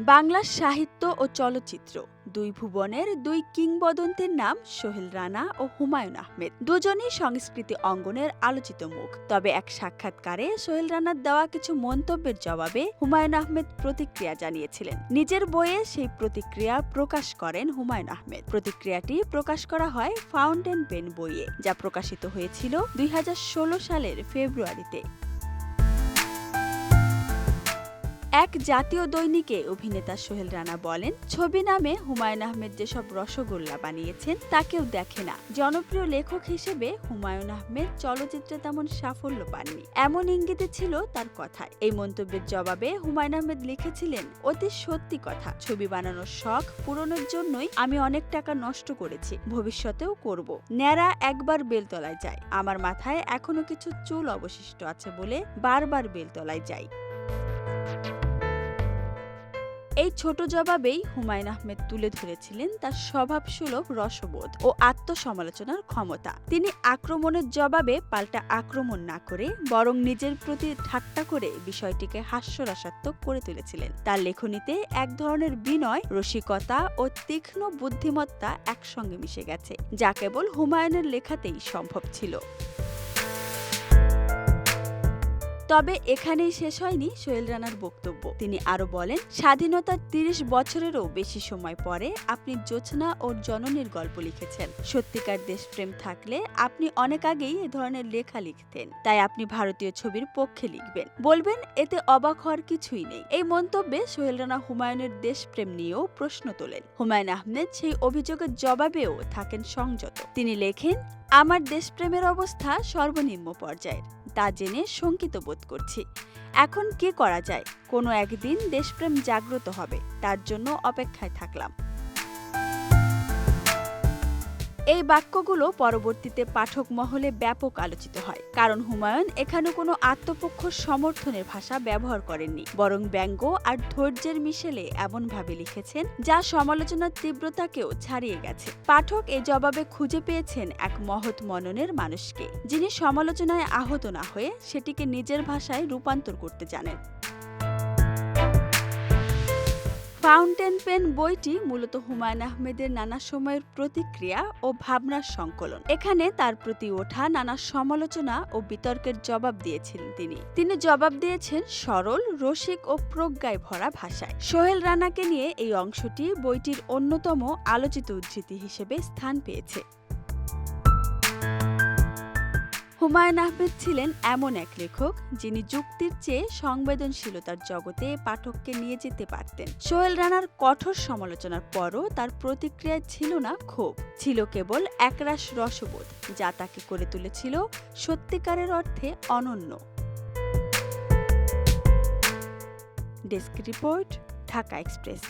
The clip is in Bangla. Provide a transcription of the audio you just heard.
বাংলা সাহিত্য ও চলচ্চিত্র। দুই ভুবনের দুই কিংবদন্তির নাম সোহেল রানা ও হুমায়ুন আহমেদ। দুজনই সংস্কৃতি অঙ্গনের আলোচিত মুখ। তবে এক সাক্ষাৎকারে সোহেল রানার দেওয়া কিছু মন্তব্যের জবাবে হুমায়ুন আহমেদ প্রতিক্রিয়া জানিয়েছিলেন। নিজের বইয়ে সেই প্রতিক্রিয়া প্রকাশ করেন হুমায়ুন আহমেদ। প্রতিক্রিয়াটি প্রকাশ করা হয় ফাউন্টেন পেন বইয়ে, যা প্রকাশিত হয়েছিল দুই হাজার ষোলো সালের ফেব্রুয়ারিতে। এক জাতীয় দৈনিকে অভিনেতা সোহেল রানা বলেন, ছবি নামে হুমায়ুন আহমেদ যেসব রসগোল্লা বানিয়েছেন তা কেউ দেখে না। জনপ্রিয় লেখক হিসেবে হুমায়ুন আহমেদ চলচ্চিত্রে তেমন সাফল্য পাননি। এমন ইঙ্গিতে ছিল তার কথায় এই মন্তব্যের জবাবে হুমায়ুন আহমেদ লিখেছিলেন, অতি সত্যি কথা। ছবি বানানোর শখ পূরণের জন্যই আমি অনেক টাকা নষ্ট করেছি, ভবিষ্যতেও করব। ন্যাড়া একবার বেলতলায় যায়। আমার মাথায় এখনও কিছু চুল অবশিষ্ট আছে বলে বারবার বেলতলায় যাই। এই ছোট জবাবেই হুমায়ুন আহমেদ তুলে ধরেছিলেন তার স্বভাবসুলভ রসবোধ ও আত্মসমালোচনার ক্ষমতা। তিনি আক্রমণের জবাবে পাল্টা আক্রমণ না করে বরং নিজের প্রতি ঠাট্টা করে বিষয়টিকে হাস্যরসাত্মক করে তুলেছিলেন। তার লেখনীতে এক ধরনের বিনয়, রসিকতা ও তীক্ষ্ণ বুদ্ধিমত্তা একসঙ্গে মিশে গেছে, যা কেবল হুমায়ুনের লেখাতেই সম্ভব ছিল। তবে এখানেই শেষ হয়নি সোহেল রানার বক্তব্য। তিনি আরও বলেন, স্বাধীনতার তিরিশ বছরেরও বেশি সময় পরে আপনি জোছনা ও জননীর গল্প লিখেছেন। সত্যিকার দেশপ্রেম থাকলে আপনি অনেক আগেই এ ধরনের লেখা লিখতেন। তাই আপনি ভারতীয় ছবির পক্ষে লিখবেন। বলবেন, এতে অবাক হওয়ার কিছুই নেই। এই মন্তব্যে সোহেল রানা হুমায়ুনের দেশপ্রেম নিয়েও প্রশ্ন তোলেন। হুমায়ুন আহমেদ সেই অভিযোগের জবাবেও থাকেন সংযত। তিনি লেখেন, আমার দেশপ্রেমের অবস্থা সর্বনিম্ন পর্যায়ের। তা জেনে শঙ্কিত বোধ করছি। এখন কি করা যায়? কোনো একদিন দেশপ্রেম জাগ্রত হবে, তার জন্য অপেক্ষায় থাকলাম। এই বাক্যগুলো পরবর্তীতে পাঠক মহলে ব্যাপক আলোচিত হয়। কারণ হুমায়ুন এখানে কোনো আত্মপক্ষ সমর্থনের ভাষা ব্যবহার করেননি। বরং ব্যঙ্গ আর ধৈর্যের মিশেলে এমনভাবে লিখেছেন, যা সমালোচনার তীব্রতাকেও ছাড়িয়ে গেছে। পাঠক এই জবাবে খুঁজে পেয়েছেন এক মহৎ মননের মানুষকে, যিনি সমালোচনায় আহত না হয়ে সেটিকে নিজের ভাষায় রূপান্তর করতে জানেন। ফাউন্টেন পেন বইটি মূলত হুমায়ুন আহমেদের নানা সময়ের প্রতিক্রিয়া ও ভাবনার সংকলন। এখানে তার প্রতি ওঠা নানা সমালোচনা ও বিতর্কের জবাব দিয়েছিলেন তিনি। তিনি জবাব দিয়েছেন সরল, রসিক ও প্রজ্ঞায় ভরা ভাষায়। সোহেল রানাকে নিয়ে এই অংশটি বইটির অন্যতম আলোচিত উদ্ধৃতি হিসেবে স্থান পেয়েছে। হুমায়ুন আহমেদ ছিলেন এমন এক লেখক যিনি যুক্তির চেয়ে সংবেদনশীলতার জগতে পাঠককে নিয়ে যেতে পারতেন। সোহেল রানার কঠোর সমালোচনার পরও তার প্রতিক্রিয়ায় ছিল না ক্ষোভ। ছিল কেবল একরাশ রসবোধ, যা তাকে করে তুলেছিল সত্যিকারের অর্থে অনন্য। Desk report, Dhaka Express.